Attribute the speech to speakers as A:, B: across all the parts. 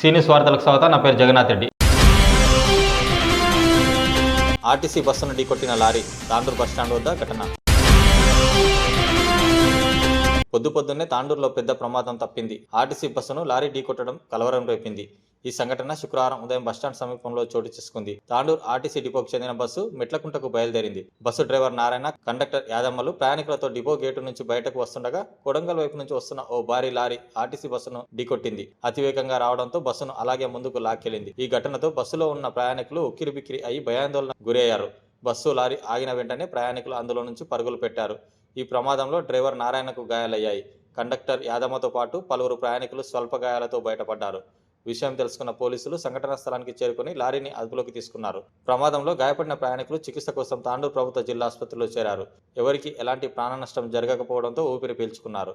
A: సీనియస్ వార్తలకు స్వాగతం నా పేరు జగన్నాథ్ రెడ్డి. ఆర్టీసీ బస్సును ఢీకొట్టిన లారీ తాండూరు బస్టాండ్ వద్ద ఘటన. పొద్దు పొద్దున్నే తాండూరులో పెద్ద ప్రమాదం తప్పింది. ఆర్టీసీ బస్సును లారీ ఢీకొట్టడం కలవరం రేపింది. ఈ సంఘటన శుక్రవారం ఉదయం బస్టాండ్ సమీపంలో చోటు చేసుకుంది. తాండూరు ఆర్టీసీ డిపోకు చెందిన బస్సు మెట్లకుంటకు బయలుదేరింది. బస్సు డ్రైవర్ నారాయణ కండక్టర్ యాదమ్మలు ప్రయాణికులతో డిపో గేటు నుంచి బయటకు వస్తుండగా కొడంగల్ వైపు నుంచి వస్తున్న ఓ భారీ లారీ ఆర్టీసీ బస్సును ఢీకొట్టింది. అతివేగంగా రావడంతో బస్సును అలాగే ముందుకు లాక్కెళ్ళింది ఈ ఘటనతో బస్సులో ఉన్న ప్రయాణికులు ఉక్కిరిబిక్కిరి అయి భయాందోళన గురయ్యారు. బస్సు లారీ ఆగిన వెంటనే ప్రయాణికులు అందులో నుంచి పరుగులు పెట్టారు. ఈ ప్రమాదంలో డ్రైవర్ నారాయణకు గాయాలయ్యాయి. కండక్టర్ యాదమ్మతో పాటు పలువురు ప్రయాణికులు స్వల్ప గాయాలతో బయటపడ్డారు. విషయం తెలుసుకున్న పోలీసులు సంఘటనా స్థలానికి చేరుకుని లారీని అదుపులోకి తీసుకున్నారు. ప్రమాదంలో గాయపడిన ప్రయాణికులు చికిత్స కోసం తాండూరు ప్రభుత్వ జిల్లా ఆసుపత్రిలో చేరారు. ఎవరికి ఎలాంటి ప్రాణ నష్టం జరగకపోవడంతో ఊపిరి పీల్చుకున్నారు.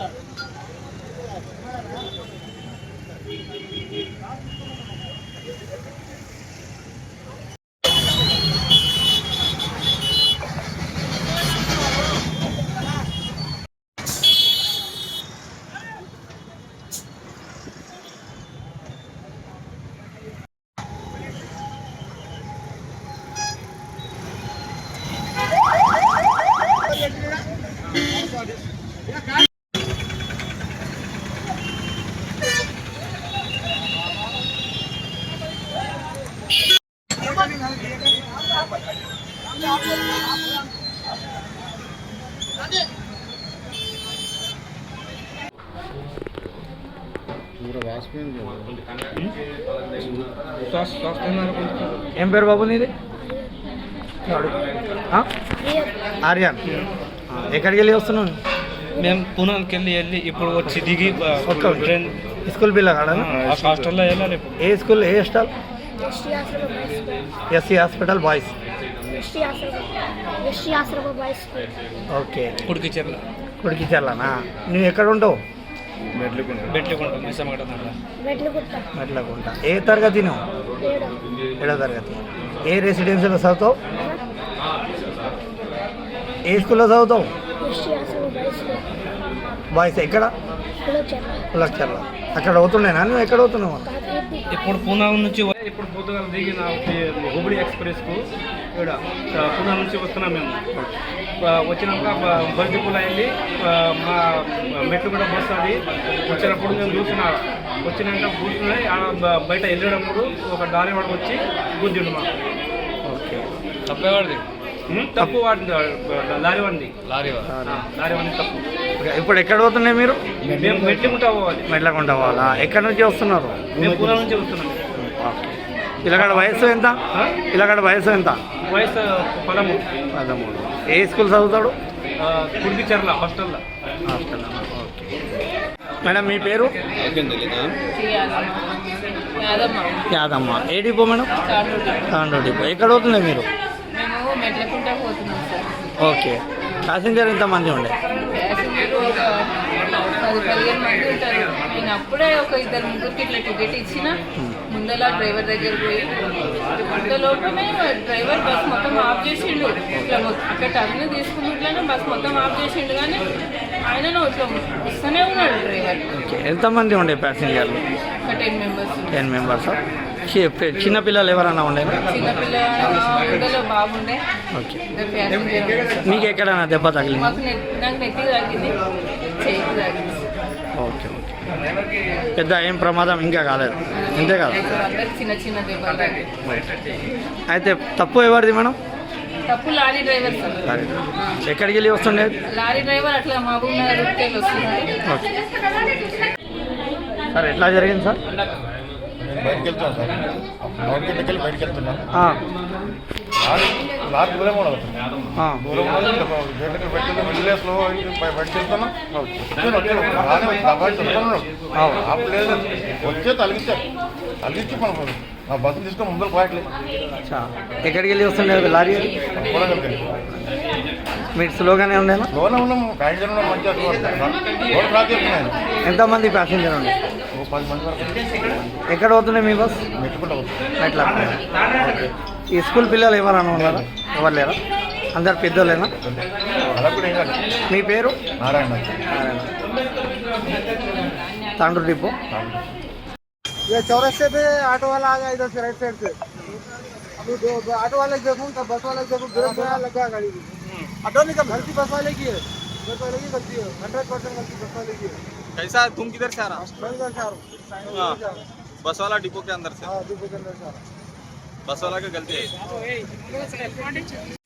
B: చెప్తాడు ఏం పేరు బాబు నీది? ఆర్యన్. ఎక్కడికి వెళ్ళి వస్తున్నావు
C: మేము పూనాకి వెళ్ళి వెళ్ళి ఇప్పుడు వచ్చి దిగి
B: స్కూల్ పిల్ల కాడ
C: హాస్టల్లో వెళ్ళాలి
B: ఏ స్కూల్ ఏ
D: hostel? SC hospital boys
B: okay
C: ఉడికి చెర్ల
B: కొడుకు చెల్లనా నువ్వు ఎక్కడ
D: గుట్ట
B: మెట్లకుంట. ఏ తరగతి నువ్వు?
D: ఏడు.
B: తరగతి. ఏ రెసిడెన్షియల్లో చదువుతావు? ఏ స్కూల్లో చదువుతావు?
D: బాయ్స్
B: ఎక్కడ?
D: కులచర్ల.
B: అక్కడ అవుతుండేనా? నువ్వు ఎక్కడ అవుతున్నావు?
C: ఇప్పుడు పూనా నుంచి ఇప్పుడు పొద్దుగాల దిగిన హుబ్లీ ఎక్స్ప్రెస్కు ఇక్కడ పూనా నుంచి వస్తున్నాం మేము. వచ్చినాక బ- బంతిపూల మా మెట్లు కూడా బస్సు అది వచ్చినప్పుడు మేము చూసిన వచ్చినాక కూర్చున్నాయి ఆడ బయట వెళ్ళేటప్పుడు ఒక దారి వచ్చి గుద్దిండు మాకు.
B: ఓకే.
C: తప్పేవాడిది తప్పు వాడింది లారీ వాడిది. లారీ లారీ వాడిని తప్పు.
B: ఇప్పుడు ఎక్కడ పోతున్నాయి మీరు?
C: మేము మెట్లుకుంటా పోవాలి.
B: మెట్లకుంట వాళ్ళ ఎక్కడి నుంచి వస్తున్నారు?
C: మేము పూనా నుంచి వస్తున్నాం.
B: పిల్లగాడ వయసు ఎంత?
C: ఆ?
B: పిల్లగాడ వయసు ఎంత?
C: వయసు పదమూడు.
B: పదమూడు. ఏ స్కూల్ చదువుతాడు?
C: కుడిచర్ల హాస్టల్లో.
B: Hostel okay. మేడం మీ పేరు?
E: యాదమ్మ.
B: యాదమ్మ. ఏ depot madam?
E: Tandur
B: Tandur depot. ఎక్కడ అవుతున్నాయి మీరు
E: మేము మెట్లకుంటా పోతున్నాం సార్
B: ఓకే. ప్యాసింజర్ ఎంతమంది ఉండే?
E: పది పదిహేను మంది ఉంటారు. నేను అప్పుడే ఒక ఇద్దరు ముగ్గురికి ఇట్లా టికెట్ ఇచ్చిన ముందల డ్రైవర్ దగ్గర పోయి అంత లోపలనే డ్రైవర్ బస్ మొత్తం ఆఫ్ చేసిండు. ఇట్లా అక్కడ టర్న్ తీసుకున్నట్లనే బస్ మొత్తం ఆఫ్ చేసిండు కానీ ఆయనను ఇట్లా వస్తూనే ఉన్నాడు డ్రైవర్.
B: ఓకే. ఎంతమంది ఉండే ప్యాసింజర్లు?
E: ఒక టెన్ మెంబర్స్.
B: Ten members? చిన్న పిల్లలు ఎవరైనా ఉండేనా
E: చిన్నపిల్ల ముందలో బాగుండే.
B: ఓకే. మీకు ఎక్కడైనా దెబ్బ తగిలింది? Okay okay. పెద్ద ఏం ప్రమాదం ఇంకా కాలేదు. అంతే కాదు?
E: చిన్న చిన్న.
B: అయితే తప్పు ఎవరిది మేడం?
E: తప్పు లారీ డ్రైవర్ సార్.
B: సరే ఎక్కడికి వెళ్ళి వస్తుండే
E: లారీ డ్రైవర్ అట్లా మహబూబ్ నగర్ రూట్కి వస్తున్నాడు
B: ఓకే. సార్ ఎట్లా జరిగింది సార్?
F: నేను బయటికి వెళ్తున్నాను సార్. మార్కెట్కి వెళ్ళి బయటికి వెళ్తున్నాను లారీ దూరం దూరం పెట్టుకుని వెళ్ళే స్లో బయటికి వెళ్తాను. ఆపలేదు వచ్చే తలిగించి మనం ఆ బస్సు తీసుకొని ముందర పోయట్లేదు
B: చా. ఎక్కడికి వెళ్ళి వస్తుండే లారీ? మీరు స్లోగానే
F: లోనే ఉన్నాము ప్యాసింజర్ ఉన్నాం మంచిగా
B: ఎంతమంది ప్యాసింజర్
F: వరకు
B: ఎక్కడ పోతున్నాయి మీ బస్
F: మెట్టుకుంటా వస్తాను
B: ఎట్లా ఈ స్కూల్ పిల్లలు ఎవరైనా ఉన్నారా ఎవరు లేరా అందరు పెద్దోళ్ళేనా
F: అలా కూడా ఏం కాదు
B: మీ పేరు
F: నారాయణ
B: తాండ్రు డిపో
G: ये चौरस्ते पे ऑटो वाला आ गया इधर से राइट साइड से अभी दो दो ऑटो वाले को देखूँ तब बस वाले को देखूँ ब्रेक में लगा गाड़ी की ऑटो निकल गलती बस वाले की है बस वाले की गलती है हंड्रेड परसेंट गलती बस वाले की है
H: कैसा तुम किधर से आ रहा हाँ। बस वाला डिपो के अंदर से? बस वाला का गलती है। हाँ,